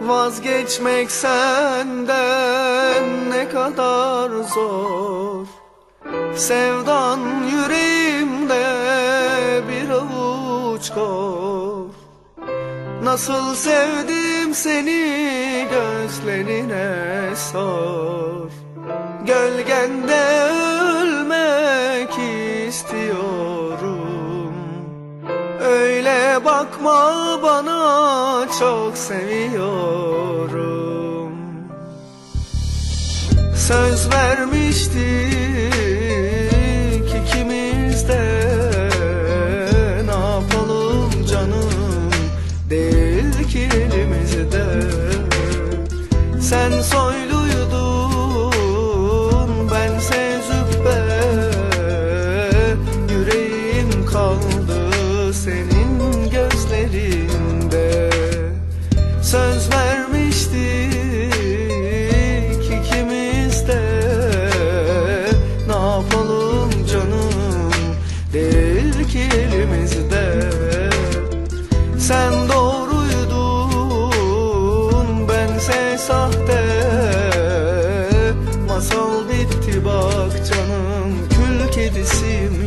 Vazgeçmek senden ne kadar zor. Sevdan yüreğimde bir avuç kor. Nasıl sevdim seni gözlerine sor. Gölgende Bakma bana çok seviyorum. Söz vermiştik gözlerinde Söz vermiştik ikimiz de. Ne yapalım canım? Değil ki elimizde. Sen doğruydun bense sahte. Masal bitti bak canım kül kedisiyim yine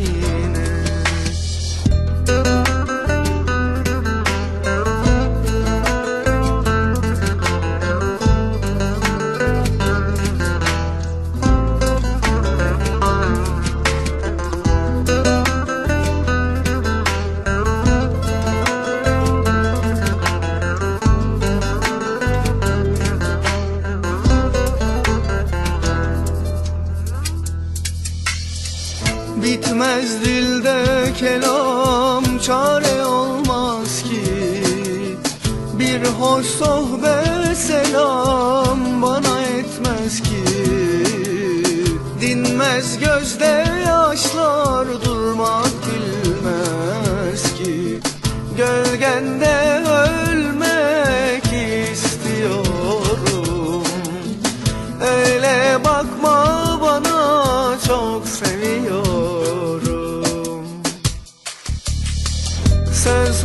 dilde kelam çare olmaz ki. Bir hoş sohbet selam bana etmez ki. Dinmez gözde yaşlar durmak bilmez ki. Gölgende Söz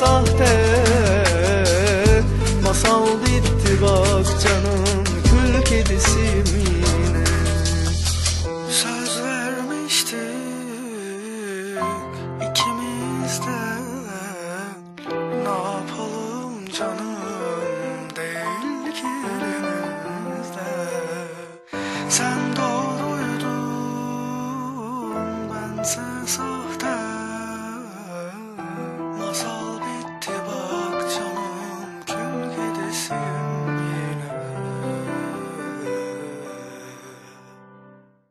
sahte. Masal bitti bak canım kül kedisiyim yine Söz vermiştik ikimiz de Ne yapalım canım değil ki elimizde. Sen doğruydun bense sahte